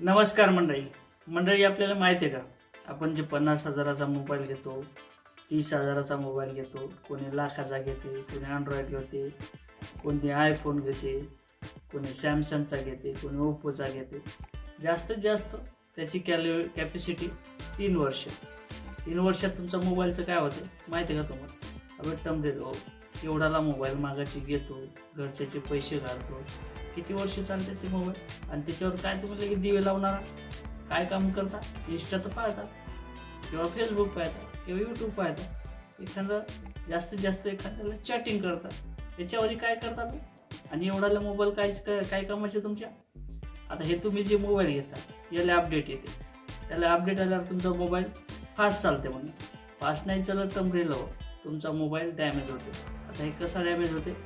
नमस्कार मंडळी. मंडळी आपल्याला माहिती आहे का? आपण जे पन्नास हजाराचा मोबाईल घेतो तीस हजाराचा मोबाईल घेतो कोणी लाखाचा घेते कोणी अँड्रॉइड घेते कोणी आयफोन घेते कोणी सॅमसंगचा घेते कोणी ओप्पोचा घेते. जास्तीत जास्त त्याची कॅलो कॅपॅसिटी तीन वर्ष. तीन वर्षात तुमचा मोबाईलचं काय होतं? माहिती आहे का तुम्हाला? आपण टम देतो एवढाला मोबाईल मागाची घेतो घरच्याचे पैसे घालतो किती वर्ष चालते ते मोबाईल? आणि त्याच्यावर काय तुम्ही लगेच दिवे लावणार? काय काम करता? इंस्टा तर पाहता. किंवा फेसबुक पाहता. किंवा यूट्यूब पाहता. एखादा जास्तीत जास्त एखाद्याला चॅटिंग करता. याच्यावरही काय करता तुम्ही? आणि एवढाला मोबाईल काय काय काय कामाचे तुमच्या? आता हे तुम्ही जे मोबाईल घेता याला अपडेट येते. त्याला अपडेट आल्यावर तुमचा मोबाईल फास्ट चालते म्हणून. फास्ट नाही चालत तर रेलो तुमचा मोबाईल डॅमेज होते. आता हे कसा डॅमेज होते?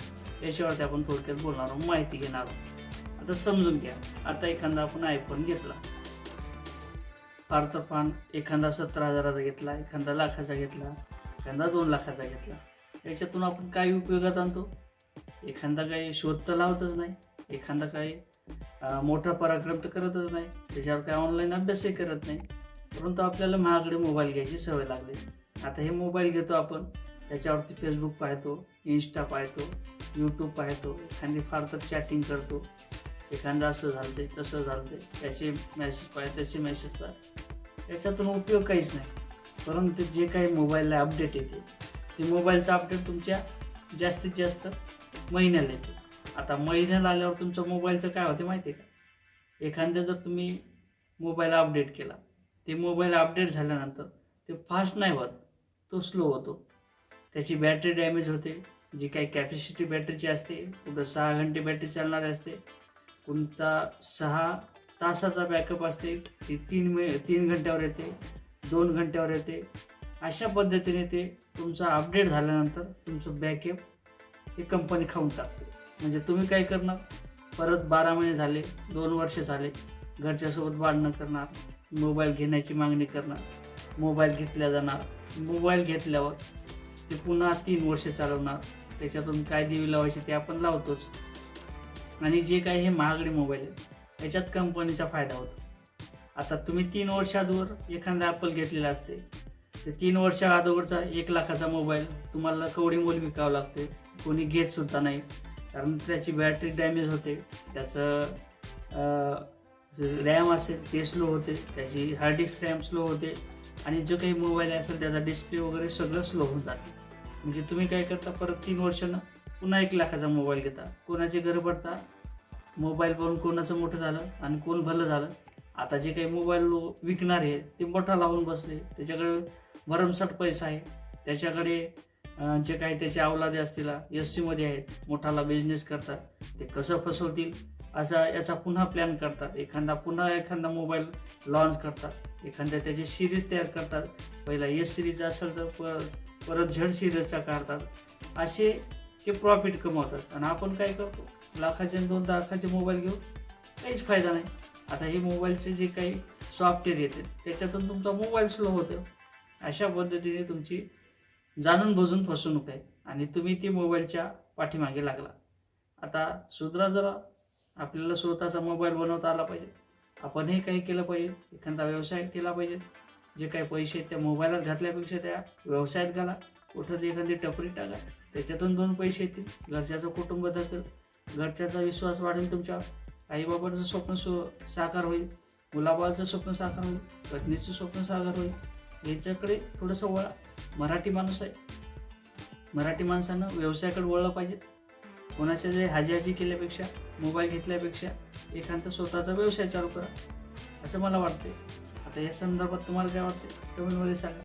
याच्यावरती आपण थोडक्यात बोलणार आहोत माहिती घेणार आहोत. आता समजून घ्या. आता एखादा आपण आयफोन घेतला. फार तर फार एखादा सतरा हजाराचा घेतला एखादा लाखाचा घेतला एखादा दोन लाखाचा घेतला. याच्यातून आपण काय उपयोगात आणतो? एखादा काही शोध तर लावतच नाही. एखादा काही मोठा पराक्रम तर करतच नाही. त्याच्यावर काही ऑनलाईन अभ्यासही करत नाही. परंतु आपल्याला महागडे मोबाईल घ्यायची सवय लागली. आता हे मोबाईल घेतो आपण. त्याच्यावरती फेसबुक पाहतो इन्स्टा पाहतो यूट्यूब पाहतो एखादी फार तर चॅटिंग करतो. एखादा असं झालंय तसं झालं ते त्याचे मेसेज पाय त्याचे मेसेज पाय याच्यातून उपयोग काहीच नाही. परंतु जे काही मोबाईलला अपडेट येते ते मोबाईलचं अपडेट तुमच्या जास्तीत जास्त महिन्याला येते. आता महिन्याला आल्यावर तुमच्या मोबाईलचं काय होते माहिती आहे का? एखाद्या जर तुम्ही मोबाईल अपडेट केला ते मोबाईल अपडेट झाल्यानंतर ते फास्ट नाही होत तो स्लो होतो. त्याची बॅटरी डॅमेज होते. जी काही कॅपॅसिटी बॅटरीची असते कुठं सहा घंटे बॅटरी चालणारी असते कोणता सहा तासाचा बॅकअप असते ती तीन मे तीन घंट्यावर येते दोन घंट्यावर येते. अशा पद्धतीने ते तुमचा अपडेट झाल्यानंतर तुमचं बॅकअप हे कंपनी खाऊन टाकते. म्हणजे तुम्ही काय करणार? परत बारा महिने झाले दोन वर्ष झाले घरच्यासोबत भांडणं करणार मोबाईल घेण्याची मागणी करणार मोबाईल घेतल्या जाणार मोबाईल घेतल्यावर ते पुन्हा तीन वर्ष चालवणार. त्याच्यातून काय देवी लावायचे ते आपण लावतोच. आणि जे काही हे महागडे मोबाईल आहेत याच्यात कंपनीचा फायदा होतो. आता तुम्ही तीन वर्ष एखादा ॲपल घेतलेला असते ते तीन वर्ष अगोदरचा एक लाखाचा मोबाईल तुम्हाला कवडी मोल विकावं लागते कोणी घेत सुद्धा नाही. कारण त्याची बॅटरी डॅमेज होते. त्याचं रॅम असेल ते स्लो होते त्याची हार्ड डिस्क रॅम स्लो होते आणि जो काही मोबाईल असेल त्याचा डिस्प्ले वगैरे सगळं स्लो होऊन जाते. म्हणजे तुम्ही काय करता परत तीन वर्षानं पुन्हा एक लाखाचा मोबाईल घेता. कोणाचे घर पडता मोबाईल पाहून कोणाचं मोठं झालं आणि कोण भलं झालं? आता जे काही मोबाईल लो विकणारे ते मोठा लावून बसले. त्याच्याकडे भरमसाठ पैसा आहे. त्याच्याकडे जे काही त्याचे अवलादे असतील एस सीमध्ये आहेत मोठाला बिझनेस करतात ते कसं फसवतील? असा याचा पुन्हा प्लॅन करतात. एखादा पुन्हा एखादा मोबाईल लॉन्च करतात. एखाद्या त्याची सिरीज तयार करतात. पहिला एस सिरीज असेल तर पर परत झड सिरीजचा काढतात. असे ते प्रॉफिट कमवतात. आणि आपण काय करतो? लाखाचे दोन लाखाचे मोबाईल घेऊ काहीच फायदा नाही. आता हे मोबाईलचे जे काही सॉफ्टवेअर येते त्याच्यातून तुमचा मोबाईल स्लो होतो. अशा पद्धतीने तुमची जाणून बुजून फसवणूक आहे. आणि तुम्ही ती मोबाईलच्या पाठीमागे लागला. आता सुधरा जरा. आपल्याला स्वतःचा मोबाईल बनवता आला पाहिजे. आपणही काही केलं पाहिजे. एखादा व्यवसाय केला पाहिजे. जे काही पैसे आहेत त्या मोबाईलात घातल्यापेक्षा त्या व्यवसायात घाला. कुठं एखादी टपरी टाका. त्याच्यातून दोन पैसे येतील. घरच्याचं कुटुंब धकेल घरच्याचा विश्वास वाढेल तुमच्या. आईबाबाचं स्वप्न सु साकार होईल. मुलाबाळाचं स्वप्न साकार होईल. पत्नीचं स्वप्न साकार होईल. यांच्याकडे थोडंसं वळा. मराठी माणूस आहे. मराठी माणसानं व्यवसायाकडे वळलं पाहिजे. कोणाच्या जे हाजी हाजी केल्यापेक्षा मोबाईल घेतल्यापेक्षा एखादा स्वतःचा व्यवसाय चालू करा असं मला वाटते आता या संदर्भात तुम्हाला काय वाटते कमेंटमध्ये सांगा.